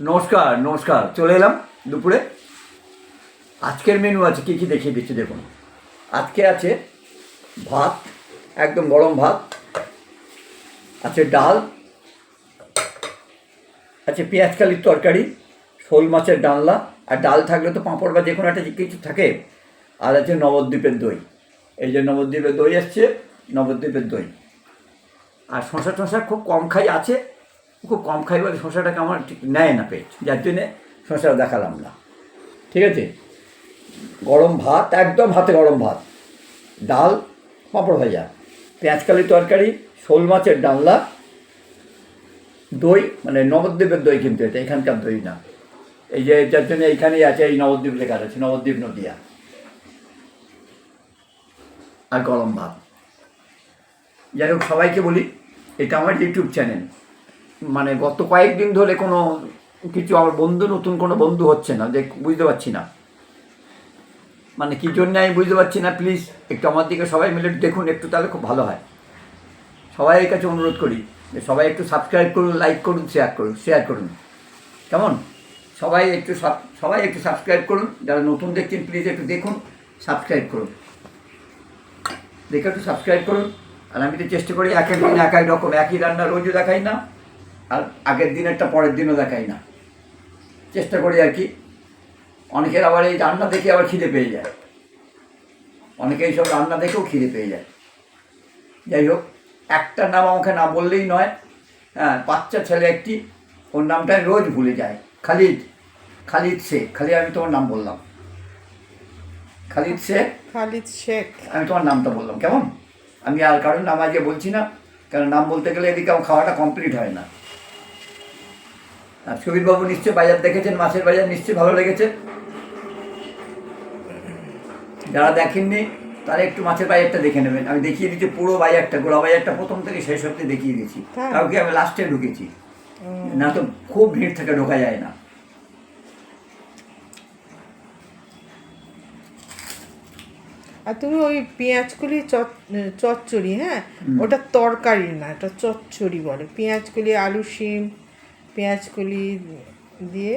নমস্কার নমস্কার। চলে এলাম দুপুরে। আজকের মেনু আছে, কী কী দেখিয়ে দিচ্ছি দেখুন। আজকে আছে ভাত, একদম গরম ভাত। আছে ডাল। আছে পেঁয়াজ কালির তরকারি, শোল মাছের ডালনা। আর ডাল থাকলে তো পাঁপড় বা যে কোনো একটা কিছু থাকে। আর আছে নবদ্বীপের দই। এই যে নবদ্বীপের দই আসছে নবদ্বীপের দই। আর শশা টশা খুব কম খাই আছে। খুব কম খাই বলে শশাটাকে আমার ঠিক নেয় না পেট। যার জন্যে শশা দেখালাম না। ঠিক আছে? গরম ভাত, একদম হাতে গরম ভাত। ডাল, পাঁপড় ভাজা। পেঁয়াজকালি তরকারি, শোল মাছের ডালনা। দই মানে নবদ্বীপের দই কিন্তু এটা, এখানকার দই না। এই যে যার জন্য এইখানেই আছে, এই নবদ্বীপ লেখা আছে, নবদ্বীপ নদিয়া। আর গরম ভাত। যাই হোক, সবাইকে বলি, এটা আমার ইউটিউব চ্যানেল মানে গত কয়েকদিন ধরে কোনো কিছু আমার বন্ধু, নতুন কোনো বন্ধু হচ্ছে না, যে বুঝতে পারছি না। মানে কী জন্য আমি বুঝতে পারছি না প্লিজ একটু আমার দিকে সবাই মিলে দেখুন, একটু তাহলে খুব ভালো হয়। সবাই কাছে অনুরোধ করি যে সবাই একটু সাবস্ক্রাইব করুন লাইক করুন শেয়ার করুন শেয়ার করুন। কেমন? সবাই একটু সবাই একটু সাবস্ক্রাইব করুন, যারা নতুন দেখছেন প্লিজ একটু দেখুন সাবস্ক্রাইব করুন। দেখে একটু সাবস্ক্রাইব করুন। আর আমি তো চেষ্টা করি এক এক দিন, এক এক রকম, একই রান্না রোজও দেখাই না। আর আগের দিন একটা পরের দিনও দেখাই না। চেষ্টা করি আর কি। অনেকের আবার এই রান্না দেখে আবার খিদে পেয়ে যায়। অনেকে এইসব রান্না দেখেও খিদে পেয়ে যায়। যাই হোক একটা নাম আমাকে না বললেই নয়। হ্যাঁ বাচ্চা ছেলে একটি ওর নামটা আমি রোজ ভুলে যায়। খালিদ খালিদ শেখ। খালি আমি তোমার নাম বললাম। খালিদ শেখ? খালিদ শেখ। আমি তোমার নামটা বললাম। কেমন? আমি আর কারোর নাম আজকে বলছি না। কারণ নাম বলতে গেলে এদিকে আমার খাওয়াটা কমপ্লিট হয় না। সুবীরবাবু নিশ্চয়ই বাজার দেখেছেন মাছের বাজার নিশ্চয়ই ভালো লেগেছে। যারা দেখেননি তারা একটু মাছের বাজারটা দেখে নেবেন। আমি দেখিয়ে দিচ্ছি পুরো বাজারটা গোড়া বাজারটা প্রথম থেকে শেষ অব্দি দেখিয়ে দিচ্ছি। তাই? কাউকে আমি লাস্টে ঢুকেছি। না তো খুব ভিড় থেকে ঢোকা যায় না। আর তুমি ওই পেঁয়াজকলি চচ্চড়ি হ্যাঁ? ওটা তরকারি না এটা চচ্চড়ি বলে। পেঁয়াজকলি আলু শিম পেঁয়াজকলি দিয়ে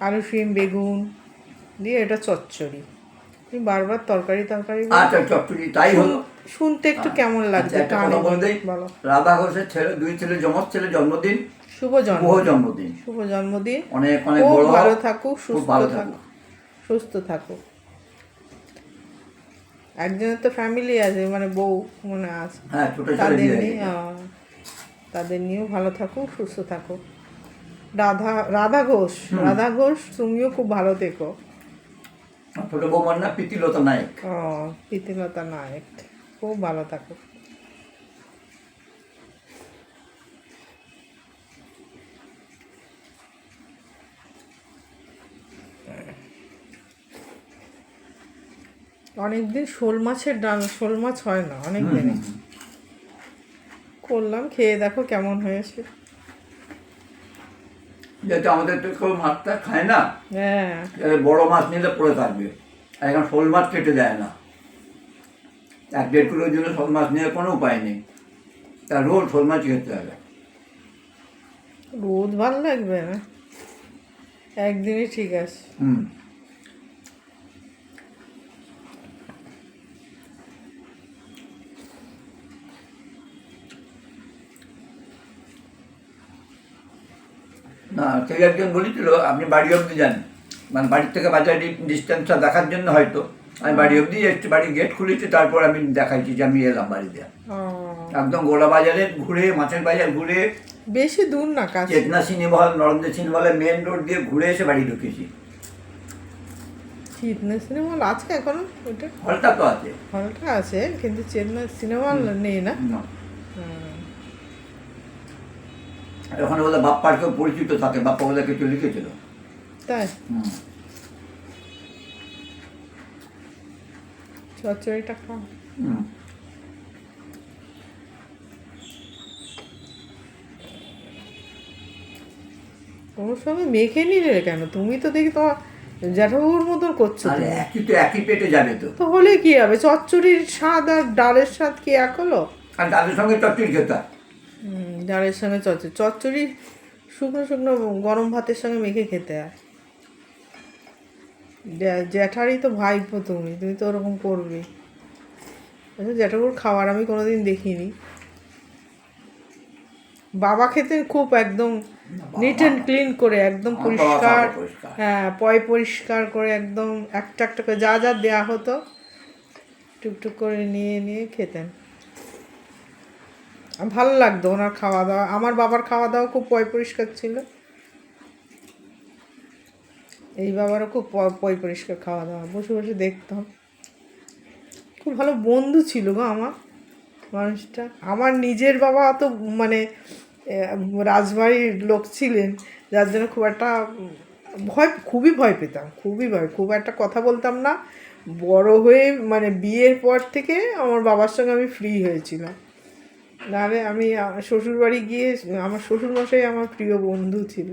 আলু শিম বেগুন দিয়ে এটা চচ্চড়ি। তুমি বারবার তরকারি তরকারি। আচ্ছা চটচড়ি তাই হলো শুনতে একটু কেমন লাগছে আচ্ছা, বলে বলো। রাধা ঘোষের ছেলে দুই ছেলে যমজ ছেলে জন্মদিন। শুভ জন্ম শুভ জন্মদিন। শুভ জন্মদিন। অনেক অনেক বড়। ভালো থাকুক সুস্থ থাকুক সুস্থ থাকুক একজনের তো ফ্যামিলি আছে মানে বউ মানে আছে হ্যাঁ ছোট ছেলে তাদের নিয়েও ভালো থাকুক সুস্থ থাকো। রাধা রাধা ঘোষ রাধা ঘোষ তুমিও খুব ভালো থেকো। ছোট বৌমার না প্রীতিলতা নায়ক। ও প্রীতিলতা নায়ক খুব ভালো থাকো। অনেকদিন শোল মাছের ডাল শোল মাছ হয় না অনেক দিনে। করলাম খেয়ে দেখো কেমন হয়েছে। যেহেতু আমাদের তো কেউ মাছটা খায় না হ্যাঁ। বড় মাছ নিলে পড়ে থাকবে। আর এখন শোল মাছ কেটে দেয় না। এক দেড় কিলোর জন্য শোল মাছ নিয়ে কোনো উপায় নেই। তা রোজ শোল মাছ খেতে হবে। রোদ ভালো লাগবে না। একদিনই ঠিক আছে। হুম। না সেই একজন বলেছিল আপনি বাড়ি অবধি যান। মানে বাড়ির থেকে বাজার ডিস্টেন্সটা দেখার জন্য হয়তো। আমি বাড়ি অবধি একটু বাড়ির গেট খুলেছি তারপর আমি দেখাইছি যে আমি এলাম বাড়িতে। একদম গোলা বাজারে ঘুরে মাছের বাজার ঘুরে বেশি দূর না কাছে Chetana cinema hall Narendra cinema হলের মেন রোড দিয়ে ঘুরে এসে বাড়ি ঢুকেছি। চেতনা সিনেমা হল আছে এখন? ওটা হলটা তো আছে। হলটা আছে কিন্তু চেতনা সিনেমা হল নেই না। ওখানে বলে বাপ্পার কেউ পরিচিত থাকে বাপ্পা বলে কিছু লিখেছিল। তাই? হুম। চচ্চড়িটা খাও। হুম। সঙ্গে মেখে নিলে কেন? তুমি তো দেখি তোমার জ্যাঠাবুর মতন করছ আরে একই তো একই পেটে যাবে তো। তো হলে কি হবে? চচ্চড়ির স্বাদ আর ডালের স্বাদ কি এক হলো? আর তাদের সঙ্গে চটচড়ি খেতে হয়। হুম, ডালের সঙ্গে চচ্চড়ি। চচ্চড়ি শুকনো শুকনো গরম ভাতের সঙ্গে মেখে খেতে হয়। জ্যাঠারই তো ভাইপো তুমি তুমি তো ওরকম করবে। আচ্ছা জ্যাঠাকুর খাবার আমি কোনোদিন দেখিনি। বাবা খেতেন খুব একদম নিট অ্যান্ড ক্লিন করে একদম পরিষ্কার। হ্যাঁ পয় পরিষ্কার করে একদম একটা একটা করে যা যা দেওয়া হতো টুকটুক করে নিয়ে নিয়ে খেতেন। ভালো লাগতো ওনার খাওয়া দাওয়া আমার বাবার খাওয়া দাওয়া খুব পয় পরিষ্কার ছিল। এই বাবারও খুব পয় পরিষ্কার খাওয়া দাওয়া বসে বসে দেখতাম। খুব ভালো বন্ধু ছিল গো আমার, মানুষটা। আমার নিজের বাবা অত মানে রাজবাড়ির লোক ছিলেন, যার জন্য খুব একটা ভয়, খুবই ভয় পেতাম, খুবই ভয়। খুব একটা কথা বলতাম না। বড় হয়ে মানে বিয়ের পর থেকে আমার বাবার সঙ্গে আমি ফ্রি হয়েছিলাম। নাহলে আমি শ্বশুর বাড়ি গিয়ে, আমার শ্বশুরমশাই আমার প্রিয় বন্ধু ছিল।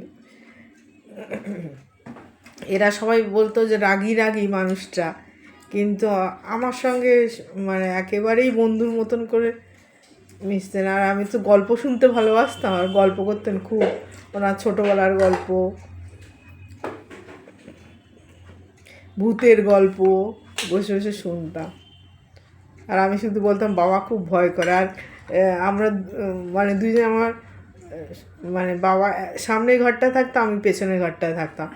এরা সবাই বলতো যে, রাগী রাগী মানুষটা। কিন্তু আমার সঙ্গে মানে একেবারেই বন্ধুর মতন করে মিশতেন। আর আমি তো গল্প শুনতে ভালোবাসতাম, আর গল্প করতেন খুব। ওনার ছোটোবেলার গল্প, ভূতের গল্প, বসে বসে শুনতাম। আর আমি শুধু বলতাম, বাবা খুব ভয় করে। আর আমরা মানে দুজন আমার মানে বাবা সামনের ঘরটায় থাকতাম আমি পেছনের ঘরটায় থাকতাম।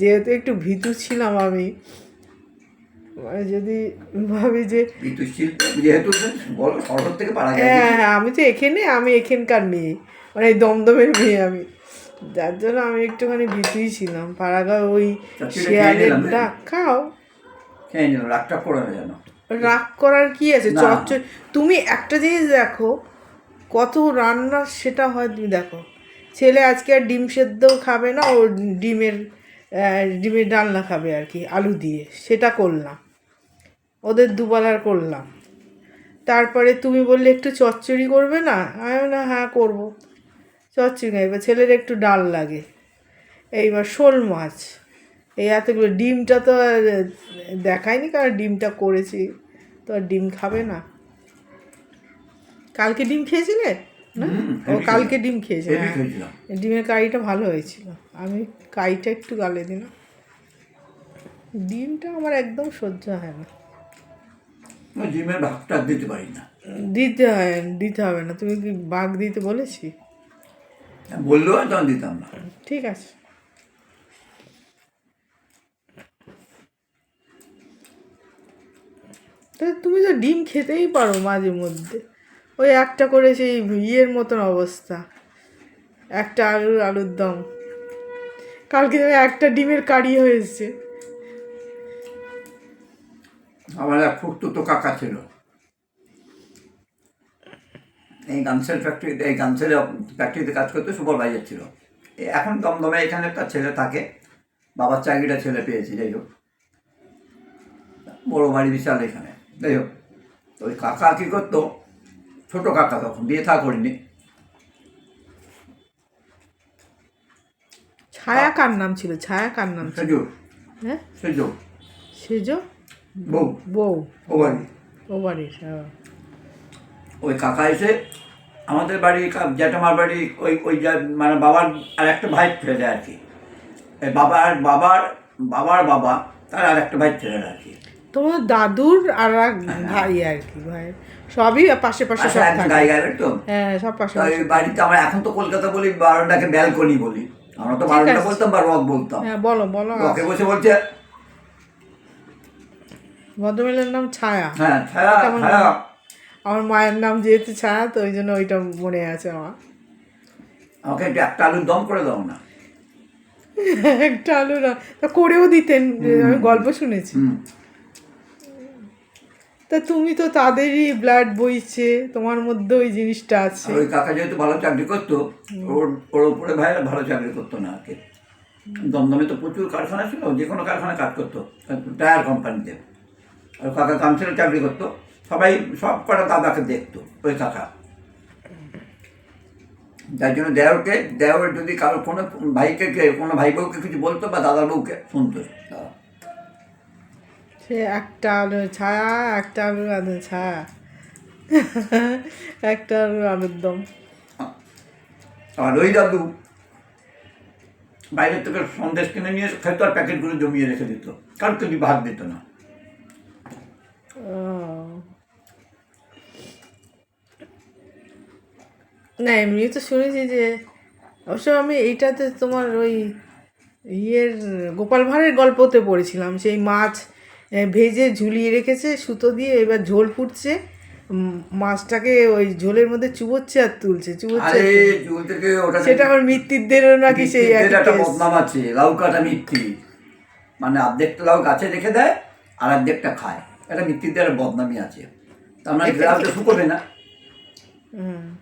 যেহেতু একটু ভীতু ছিলাম আমি মানে যদি ভাবি যে হ্যাঁ হ্যাঁ আমি তো এখানে আমি এখানকার মেয়ে মানে এই দমদমের মেয়ে আমি। যার জন্য আমি একটুখানি ভীতুই ছিলাম। পাড়াগাঁ ওই শেয়ালের ডাক খাও। খেয়ে নিল রাগটা করে না যেন। রাগ করার কি আছে। চচ্চড়ি। তুমি একটা জিনিস দেখো কত রান্না সেটা হয় তুমি দেখো। ছেলে আজকে আর ডিম সেদ্ধও খাবে না ও ডিমের ডিমের ডালনা খাবে আর কি আলু দিয়ে। সেটা করলাম। ওদের দুবেলার করলাম। তারপরে তুমি বললে একটু চচ্চড়ি করবে না? আমি না হ্যাঁ করব। চচ্চড়ি না এবার ছেলের একটু ডাল লাগে। এইবার শোল মাছ। এই এতগুলো ডিমটা তো দেখায়নি কারণ ডিমটা করেছি। তো আর ডিম খাবে না। কালকে ডিম খেয়েছিলে? না? ও কালকে ডিম খেয়েছে হ্যাঁ। ডিমের কারিটা ভালো হয়েছিল। আমি কারিটা একটু গালে দিলাম। ডিমটা আমার একদম সহ্য হয় না। ডিমের ভাগটা দিতে পারি না। দিতে হয় দিতে হবে না। তুমি কি বাঘ দিতে বলেছি? বললেও তখন দিতাম না। ঠিক আছে। তা তুমি তো ডিম খেতেই পারো মাঝে মধ্যে। ওই একটা করে সেই ইয়ের মতন অবস্থা। একটা আলুর আলুর দম। কালকে যেন একটা ডিমের কারি হয়েছে। আমার এক ফুটতো কাকা ছিল। এই গামসেল ফ্যাক্টরিতে এই গামসেল ফ্যাক্টরিতে কাজ করতে সুপারভাইজার ছিল। এখন দমদমে এখানে একটা ছেলে থাকে। বাবার চাকরিটা ছেলে পেয়েছি, যাই হোক। বড় বাড়ি বিশাল এখানে। যাই হোক তো ওই কাকা কী করতো? ছোটো কাকা তখন বিয়ে থা করিনি। ছায়া কার নাম ছিল? ছায়া কার নাম ছিল? সেজু। হ্যাঁ? সেজু। সেজ? বউ। বউ। ও বাড়ি। ও বাড়ির হ্যাঁ। ওই কাকা এসে আমাদের বাড়ি জ্যাঠামার বাড়ি ওই ওই মানে বাবার আর একটা ভাই ছেলে আর কি। বাবার বাবার বাবার বাবা তার আর একটা ভাই ছেলে আর কি। তোমার দাদুর আর এক ভাই আর কি ভাই। সবই পাশে পাশে আচ্ছা সব থাকে। গায়ে গায়ে তো? হ্যাঁ সব পাশে বাড়িতে আমরা এখন তো কলকাতা বলি বারোটাকে ব্যালকনি বলি। আমরা তো বারোটা বলতাম বা রথ বলতাম। হ্যাঁ বলো বলো। ওকে বসে বলছে ভদ্রমহিলার নাম ছায়া। হ্যাঁ ছায়া ছায়া। আমার মায়ের নাম যেহেতু ছায়া তো ওই জন্য ওইটা মনে আছে আমার। আমাকে একটু একটা আলুর দম করে দাও না। একটা আলু না তা করেও দিতেন আমি গল্প শুনেছি। তা তুমি তো তাদেরই ব্লাড বইছে তোমার মধ্যে ওই জিনিসটা আছে। ওই কাকা যেহেতু ভালো চাকরি করতো ওর ওর উপরে ভাইরা ভালো চাকরি করতো না আর কি। দমদমে তো প্রচুর কারখানা ছিল যে কোনো কারখানায় কাজ করতো টায়ার কোম্পানিতে। আর কাকা কাউন্সিলে চাকরি করতো সবাই সব কটা দাদাকে দেখতো ওই কাকা। যার জন্য দেওরকে দেওর যদি কারও কোনো ভাইকে কে- কোনো ভাই বউকে কিছু বলতো বা দাদার বউকে শুনতো। সে একটা আলু ছায়া একটা আলু আলু ছায়া। একটা আলু আলুর দম। আর ওই দাদু। বাইরের থেকে সন্দেশ কিনে নিয়ে খেতো আর প্যাকেটগুলো জমিয়ে রেখে দিত। কারণ কিছু ভাত দিত না। না এমনি তো শুনেছি যে অবশ্য আমি এইটাতে তোমার ওই ইয়ের গোপাল ভাঁড়ের গল্পতে পড়েছিলাম সেই মাছ ভেজে ঝুলিয়ে রেখেছে সুতো দিয়ে এবার ঝোল ফুটছে। মাছটাকে ওই ঝোলের মধ্যে চুবোচ্ছে আর তুলছে চুবোচ্ছে সেটা আমার মৃত্যুদেরও নাকি সেই একটা বদনাম আছে লাউ কাটা মিত্তি। মানে অর্ধেকটা লাউ গাছে রেখে দেয় আর অর্ধেকটা খায়। এটা মিত্তিদের বদনামি আছে। তার মানে শুকোবে না। হুম।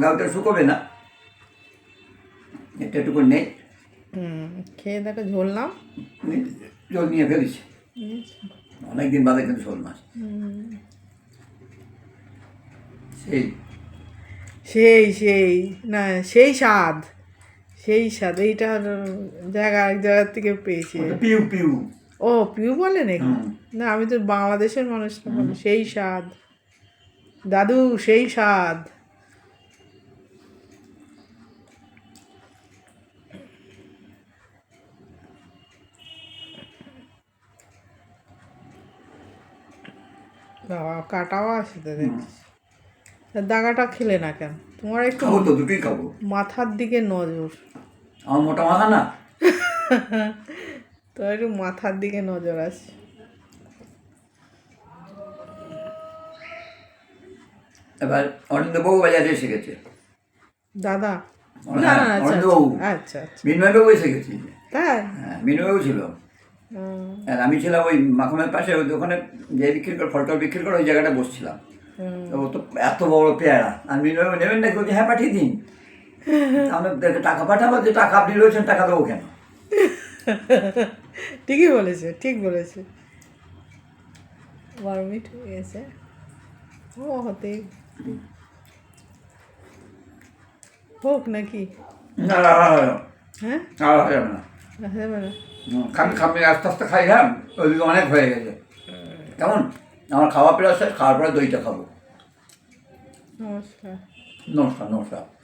লাউটা শুকোবে না। এটা একটু নেই। হুম খেয়ে দেখো ঝোল নি- জল নিয়ে ফেলেছি। অনেকদিন বাদে কিন্তু শোল মাছ। সেই সেই সেই না সেই স্বাদ সেই স্বাদ এইটার জায়গা এক জায়গার থেকে পেয়েছি। পিউ পিউ। ও পিউ বলে নাকি। না আমি তো বাংলাদেশের মানুষটা বলি সেই স্বাদ। দাদু সেই স্বাদ। বাবা কাটাও আছে তো দেখছি দাগাটা খেলে না কেন? তোমার একটু খাব তো দুটোই খাব। মাথার দিকে নজর। আমার মোটা মাথা না? তো একটু মাথার দিকে নজর আছে। এবার অরিন্দবাবু বাজারে এসে গেছে। দাদা? হ্যাঁ, না না আচ্ছা আচ্ছা, মিনময়বাবু এসে গেছে। তাই? হ্যাঁ মিনময়বাবু ছিল। হুম, আর আমি ছিলাম ওই মাখনের পাশে ওই দোকানে যে বিক্রি করে ফলটল বিক্রি করে ওই জায়গাটা বসছিলাম। তো ও তো এত বড় পেয়ারা। আর মিনময়বাবু নেবেন নাকি? বলছি হ্যাঁ পাঠিয়ে দিন। আমরা টাকা পাঠাবো যে টাকা আপনি রয়েছেন টাকা দেবো কেন? ঠিকই বলেছে ঠিক বলেছে। হয়ে গেছে ও হতে। হোক নাকি? না না, না, না, হ্যাঁ? না, না, যাবে না। হুম, খাবি আস্তে আস্তে খাই হ্যাঁ ওইদিকে অনেক হয়ে গেছে। কেমন? আমার খাওয়া প্রায় শেষ খাওয়ার পরে দইটা খাব। নমস্কার। নমস্কার নমস্কার।